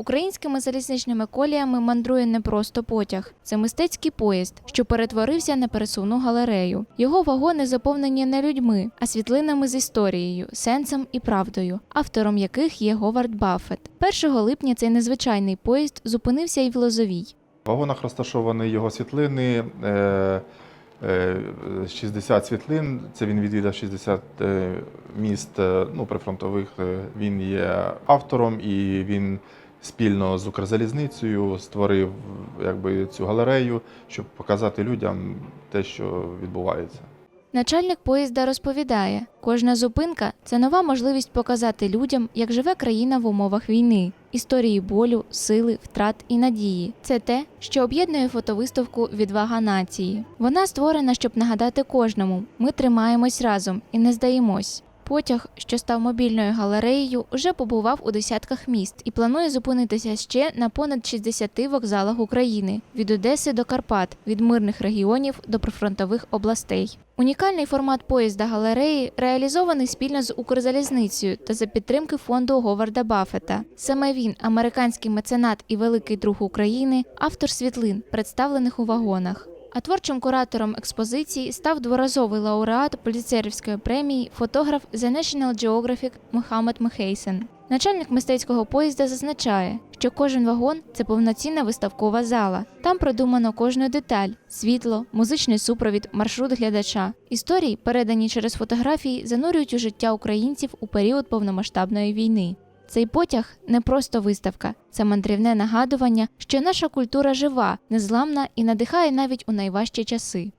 Українськими залізничними коліями мандрує не просто потяг, це мистецький поїзд, що перетворився на пересувну галерею. Його вагони заповнені не людьми, а світлинами з історією, сенсом і правдою, автором яких є Говард Баффет. 1 липня цей незвичайний поїзд зупинився і в Лозовій. В вагонах розташовані його світлини. е, е, 60 світлин. Це він відвідав 60 е, міст е, ну, прифронтових. Е, Він є автором і він спільно з Укрзалізницею створив якби, цю галерею, щоб показати людям те, що відбувається. Начальник поїзда розповідає, кожна зупинка це нова можливість показати людям, як живе країна в умовах війни, історії болю, сили, втрат і надії. Це те, що об'єднує фотовиставку Відвага нації. Вона створена, щоб нагадати кожному: ми тримаємось разом і не здаємось. Потяг, що став мобільною галереєю, уже побував у десятках міст і планує зупинитися ще на понад 60 вокзалах України від Одеси до Карпат, від мирних регіонів до прифронтових областей. Унікальний формат поїзда галереї реалізований спільно з Укрзалізницею та за підтримки фонду Говарда Баффета. Саме він, американський меценат і великий друг України, автор світлин, представлених у вагонах. А творчим куратором експозиції став дворазовий лауреат Поліцерівської премії фотограф The National Geographic Мохаммед Мехейсен. Начальник мистецького поїзда зазначає, що кожен вагон це повноцінна виставкова зала. Там продумано кожну деталь: світло, музичний супровід, маршрут глядача. Історії, передані через фотографії, занурюють у життя українців у період повномасштабної війни. Цей потяг не просто виставка, це мандрівне нагадування, що наша культура жива, незламна і надихає навіть у найважчі часи.